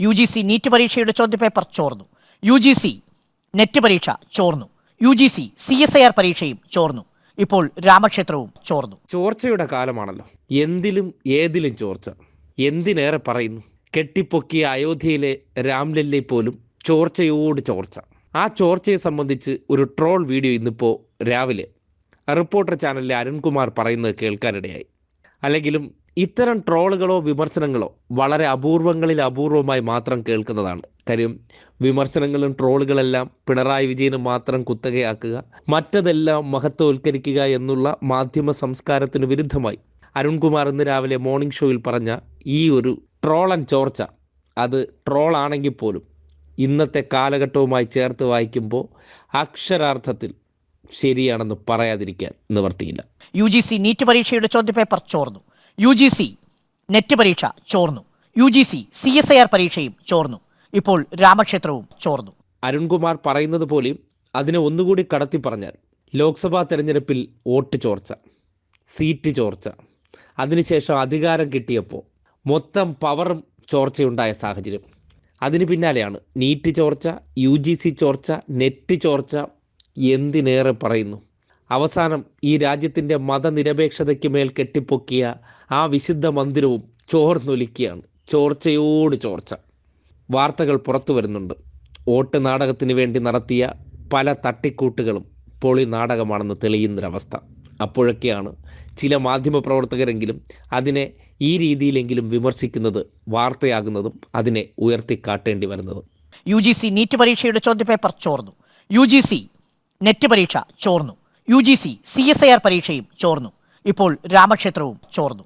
U G C NEET പരീക്ഷയുടെ ചോദ്യപേപ്പർ ചോർന്നു. യു ജി സി നെറ്റ് പരീക്ഷ ചോർന്നു. U G C C S I R പരീക്ഷയും ചോർന്നു. ഇപ്പോൾ രാമക്ഷേത്രവും ചോർന്നു. ചോർച്ചയുടെ കാലമാണല്ലോ. എന്തിലും ഏതിലും ചോർച്ച. എന്തിനേറെ പറയുന്നു? കെട്ടിപ്പൊക്കിയ അയോധ്യയിലെ രാംലല്ലെ പോലും ചോർച്ചയോട് ചോർച്ച. ആ ചോർച്ചയെ സംബന്ധിച്ച് ഒരു ട്രോൾ വീഡിയോ ഇന്നിപ്പോൾ രാവിലെ റിപ്പോർട്ടർ ചാനലിലെ അരുൺകുമാർ പറയുന്നത് കേൾക്കാനിടയായി. അല്ലെങ്കിലും ഇത്തരം ട്രോളുകളോ വിമർശനങ്ങളോ വളരെ അപൂർവങ്ങളിൽ അപൂർവമായി മാത്രം കേൾക്കുന്നതാണ്. കാര്യം വിമർശനങ്ങളും ട്രോളുകളെല്ലാം പിണറായി വിജയന് മാത്രം കുത്തകയാക്കുക മറ്റതെല്ലാം മഹത്വവൽക്കരിക്കുക എന്നുള്ള മാധ്യമ സംസ്കാരത്തിന് വിരുദ്ധമായി. അരുൺകുമാർ ഇന്ന് രാവിലെ മോർണിംഗ് ഷോയിൽ പറഞ്ഞ ഈ ഒരു ട്രോൾ ആൻഡ് ചോർച്ച അത് ട്രോൾ ആണെങ്കിൽ പോലും ഇന്നത്തെ കാലഘട്ടവുമായി ചേർത്ത് വായിക്കുമ്പോൾ അക്ഷരാർത്ഥത്തിൽ ശരിയാണെന്ന് പറയാതിരിക്കാൻ നിവർത്തിയില്ല. യു ജി സി നീറ്റ് പരീക്ഷയുടെ ചോദ്യപേപ്പർ ചോർന്നു. യു ജി സി നെറ്റ് പരീക്ഷ ചോർന്നു. U G C C S I R പരീക്ഷയും ചോർന്നു. ഇപ്പോൾ രാമക്ഷേത്രവും ചോർന്നു. അരുൺകുമാർ പറയുന്നത് പോലെ അതിനെ ഒന്നുകൂടി കടത്തി പറഞ്ഞാൽ ലോക്സഭാ തെരഞ്ഞെടുപ്പിൽ വോട്ട് ചോർച്ച സീറ്റ് ചോർച്ച അതിനുശേഷം അധികാരം കിട്ടിയപ്പോൾ മൊത്തം പവറും ചോർച്ചയുണ്ടായ സാഹചര്യം. അതിന് പിന്നാലെയാണ് നീറ്റ് ചോർച്ച യു ജി സി ചോർച്ച നെറ്റ് ചോർച്ച എന്തിനേറെ പറയുന്നു? അവസാനം ഈ രാജ്യത്തിന്റെ മതനിരപേക്ഷതയ്ക്ക് മേൽ കെട്ടിപ്പൊക്കിയ ആ വിശുദ്ധ മന്ദിരവും ചോർന്നൊലിക്കുകയാണ്. ചോർച്ചയോട് ചോർച്ച. വാർത്തകൾ പുറത്തു വരുന്നുണ്ട്. വോട്ട് നാടകത്തിന് വേണ്ടി നടത്തിയ പല തട്ടിക്കൂട്ടുകളും പൊളി നാടകമാണെന്ന് തെളിയുന്നൊരവസ്ഥ. അപ്പോഴൊക്കെയാണ് ചില മാധ്യമപ്രവർത്തകരെങ്കിലും അതിനെ ഈ രീതിയിലെങ്കിലും വിമർശിക്കുന്നത് വാർത്തയാകുന്നതും അതിനെ ഉയർത്തിക്കാട്ടേണ്ടി വരുന്നതും. യു ജി സി നീറ്റ് പരീക്ഷയുടെ ചോദ്യപേപ്പർ ചോർന്നു. യു ജി സി നെറ്റ് പരീക്ഷ ചോർന്നു. U G C C S I R പരീക്ഷയും ചോർന്നു. ഇപ്പോൾ രാമക്ഷേത്രവും ചോർന്നു.